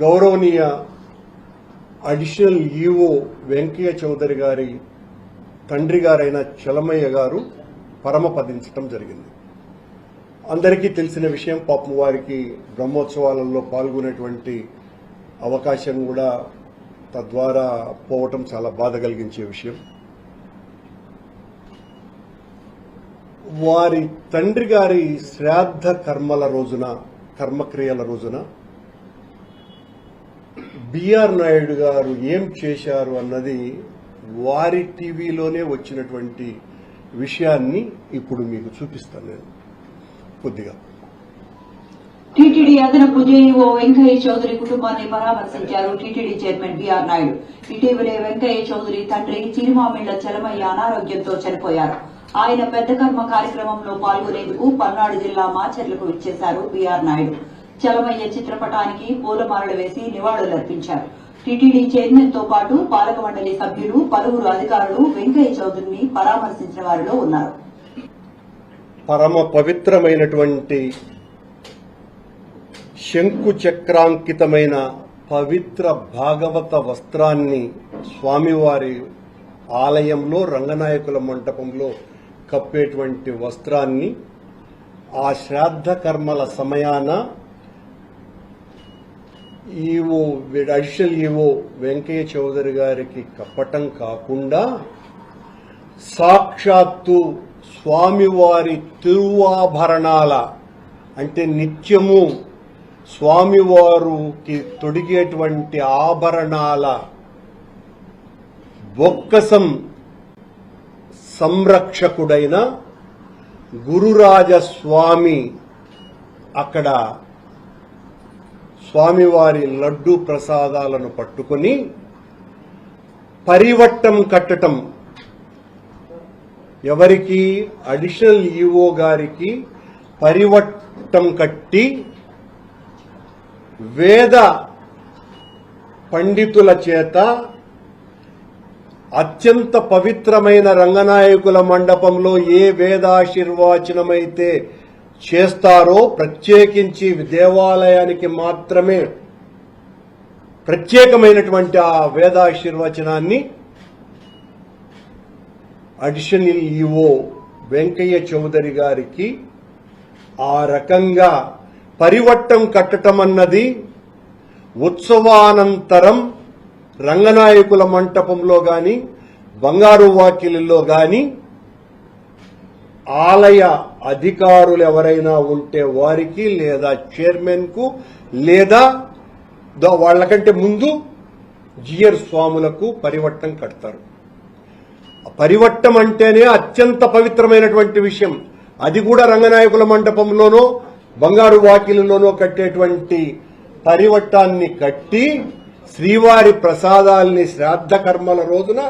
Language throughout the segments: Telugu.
గౌరవనీయ అడిషనల్ ఈఓ వెంకయ్య చౌదరి గారి తండ్రి గారైన చలమయ్య గారు పరమపదించడం జరిగింది. అందరికీ తెలిసిన విషయం పాపం వారికి బ్రహ్మోత్సవాలలో పాల్గొనేటువంటి అవకాశం కూడా తద్వారా పోవటం చాలా బాధ కలిగించే విషయం. వారి తండ్రి గారి శ్రాద్ధ కర్మల రోజున కర్మక్రియల రోజున బిఆర్ నాయుడు గారు ఏం చేశారు అన్నది వారి టీవీలోనే వచ్చినటువంటి విషయాన్ని ఇప్పుడు మీకు చూపిస్తాను నేను. కొద్దిగా. టీటీడీ అదనపు జేఈఓ వెంకయ్య చౌదరి కుటుంబాన్ని పరామర్శించారు టీటీడీ చైర్మన్ బీఆర్ నాయుడు. ఇటీవలే వెంకయ్య చౌదరి తండ్రి చిరుమామిళ్ళ చలమయ్య అనారోగ్యంతో చనిపోయారు. ఆయన పెద్ద కర్మ కార్యక్రమంలో పాల్గొనేందుకు పల్నాడు జిల్లా మాచర్లకు విచ్చేశారు బీఆర్ నాయుడు. చలమయ్య చిత్రపటానికి పూలమాలలు వేసి నివాళులర్పించారు టీటీడీ చైర్మన్తో పాటు పాలక మండలి సభ్యులు పలువురు అధికారులు వెంకయ్య చౌదరిని పరామర్శించిన వారిలో ఉన్నారు. పరమ పవిత్రమైనటువంటి శంకు చక్రాంకితమైన పవిత్ర భాగవత వస్త్రాన్ని స్వామివారి ఆలయంలో రంగనాయకుల మంటపంలో కప్పేటువంటి వస్త్రాన్ని ఆ శ్రాద్ధ కర్మల సమయాన EO additional EO Venkaiah Chowdary గారికి కప్పటం కాకుండా సాక్షాత్తు స్వామివారి తిరువాభరణాల అంటే నిత్యము స్వామివారికి తొడిగేటువంటి ఆభరణాల బొక్కసం సంరక్షకుడైన గురురాజ స్వామి అక్కడ స్వామివారి లడ్డు ప్రసాదాలను పట్టుకొని పరివట్టం కట్టటం. ఎవరికి? అడిషనల్ ఈఓ గారికి పరివట్టం కట్టి వేద పండితుల చేత అత్యంత పవిత్రమైన రంగనాయకుల మండపంలో ఏ వేదాశీర్వాచనమైతే చేస్తారో ప్రత్యేకించి దేవాలయానికి మాత్రమే ప్రత్యేకమైనటువంటి ఆ వేదాశీర్వచనాన్ని అడిషనల్ ఈఓ వెంకయ్య చౌదరి గారికి ఆ రకంగా పరివట్టం కట్టటం అన్నది ఉత్సవానంతరం రంగనాయకుల మంటపంలో కానీ బంగారు వాకిలిలో కానీ ఆలయ అధికారులు ఎవరైనా ఉంటే వారికి లేదా చైర్మన్కు లేదా వాళ్ళకంటే ముందు జియర్ స్వాములకు పరివట్టం కడతారు. పరివట్టం అంటేనే అత్యంత పవిత్రమైనటువంటి విషయం. అది కూడా రంగనాయకుల మండపంలోనో బంగారు వాకిలిలోనో కట్టేటువంటి పరివట్టాన్ని కట్టి శ్రీవారి ప్రసాదాల్ని శ్రాద్ధ కర్మల రోజున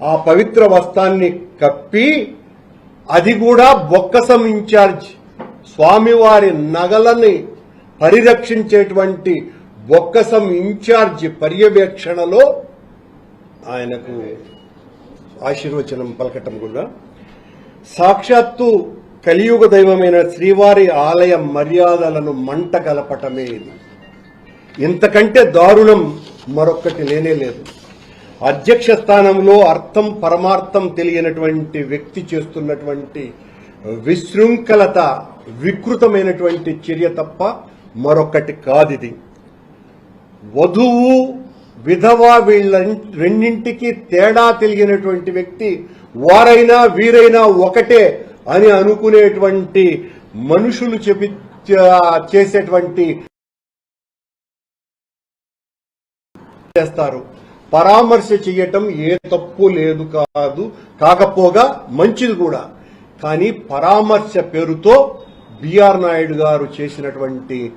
ఆ పవిత్ర వస్త్రాన్ని కప్పి అది కూడా బొక్కసం ఇన్ఛార్జ్ స్వామివారి నగలని పరిరక్షించేటువంటి బొక్కసం ఇన్ఛార్జ్ పర్యవేక్షణలో ఆయనకు ఆశీర్వచనం పలకటం కూడా. సాక్షాత్తు కలియుగ దైవమైన శ్రీవారి ఆలయ మర్యాదలను మంట కలపటమే ఇది. ఇంతకంటే దారుణం మరొక్కటి లేనే లేదు. అధ్యక్ష స్థానంలో అర్థం పరమార్థం తెలియనటువంటి వ్యక్తి చేస్తున్నటువంటి విశృంఖలత వికృతమైనటువంటి చర్య తప్ప మరొకటి కాదిది. వధువు విధవ వీళ్ళ రెండింటికి తేడా తెలియనటువంటి వ్యక్తి వారైనా వీరైనా ఒకటే అని అనుకునేటువంటి మనుషులు చెప్పి చేసేటువంటి చేస్తారు. పరామర్శ చేయటం ఏ తప్పు లేదు కాదు. కాకపోగా మంచిది కూడా. కానీ పరామర్శ పేరుతో బిఆర్ నాయుడు గారు చేసినటువంటి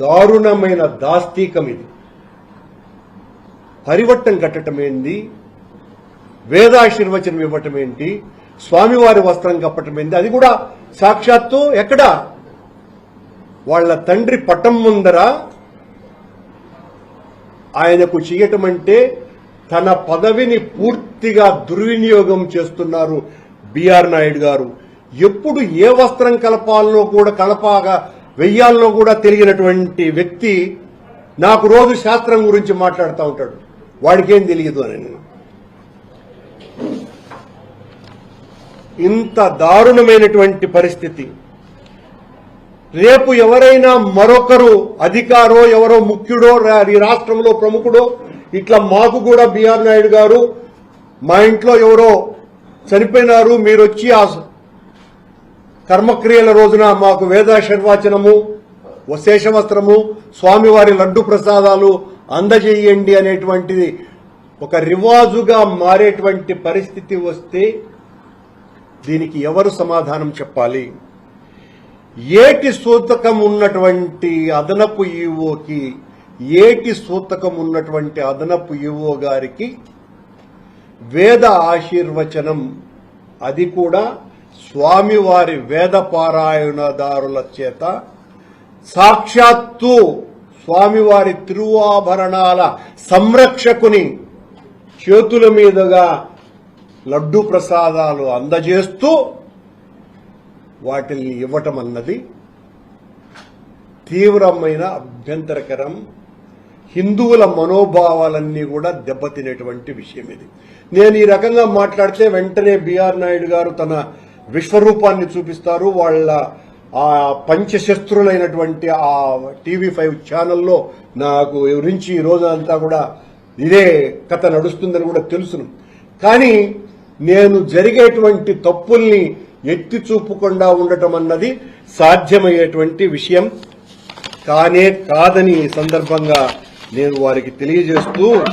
దారుణమైన దాస్తీకం ఇది. పరివట్టం కట్టడం ఏంది? వేదాశీర్వచనం ఇవ్వటం ఏంటి? స్వామివారి వస్త్రం కప్పటం ఏంది? అది కూడా సాక్షాత్తు ఎక్కడ? వాళ్ళ తండ్రి పటం ముందర ఆయనకు చేయటం అంటే తన పదవిని పూర్తిగా దుర్వినియోగం చేస్తున్నారు బిఆర్ నాయుడు గారు. ఎప్పుడు ఏ వస్త్రం కలపాలనో కూడా కలపాగా వెయ్యాల్లో కూడా తెలియనటువంటి వ్యక్తి నాకు రోజు శాస్త్రం గురించి మాట్లాడుతూ ఉంటాడు. వాడికేం తెలియదు అని నేను. ఇంత దారుణమైనటువంటి పరిస్థితి. రేపు ఎవరైనా మరొకరు అధికారో ఎవరో ముఖ్యుడో రా- ఈ రాష్ట్రంలో ప్రముఖుడో ఇట్లా మాకు కూడా బిఆర్ నాయుడు గారు మా ఇంట్లో ఎవరో చనిపోయినారు మీరు వచ్చి ఆ కర్మక్రియల రోజున మాకు వేదాశర్వాచనము శేషవస్త్రము స్వామివారి లడ్డు ప్రసాదాలు అందజేయండి అనేటువంటిది ఒక రివాజుగా మారేటువంటి పరిస్థితి వస్తే దీనికి ఎవరు సమాధానం చెప్పాలి? ఏటి సూతకం ఉన్నటువంటి అదనపు ఈవోకి ఏటి సూతకం ఉన్నటువంటి అదనపు ఈవో గారికి వేద ఆశీర్వచనం. అది కూడా స్వామివారి వేద పారాయణదారుల చేత. సాక్షాత్తు స్వామివారి తిరువాభరణాల సంరక్షకుని చేతుల మీదుగా లడ్డు ప్రసాదాలు అందజేస్తూ వాటిల్ని ఇవ్వటం అన్నది తీవ్రమైన అభ్యంతరకరం. హిందువుల మనోభావాలన్నీ కూడా దెబ్బతినేటువంటి విషయం ఇది నేను ఈ రకంగా మాట్లాడితే వెంటనే బిఆర్ నాయుడు గారు తన విశ్వరూపాన్ని చూపిస్తారు. వాళ్ళ ఆ పంచశస్త్రులైనటువంటి ఆ టీవీ ఫైవ్ ఛానల్లో నాకు గురించి ఈ రోజంతా కూడా ఇదే కథ నడుస్తుందని కూడా తెలుసును. కానీ నేను జరిగేటువంటి తప్పుల్ని ఎత్తి చూపకుండా ఉండటం అన్నది సాధ్యమయ్యేటువంటి విషయం. కానే కాదని ఈ సందర్భంగా నేను వారికి తెలియజేస్తూ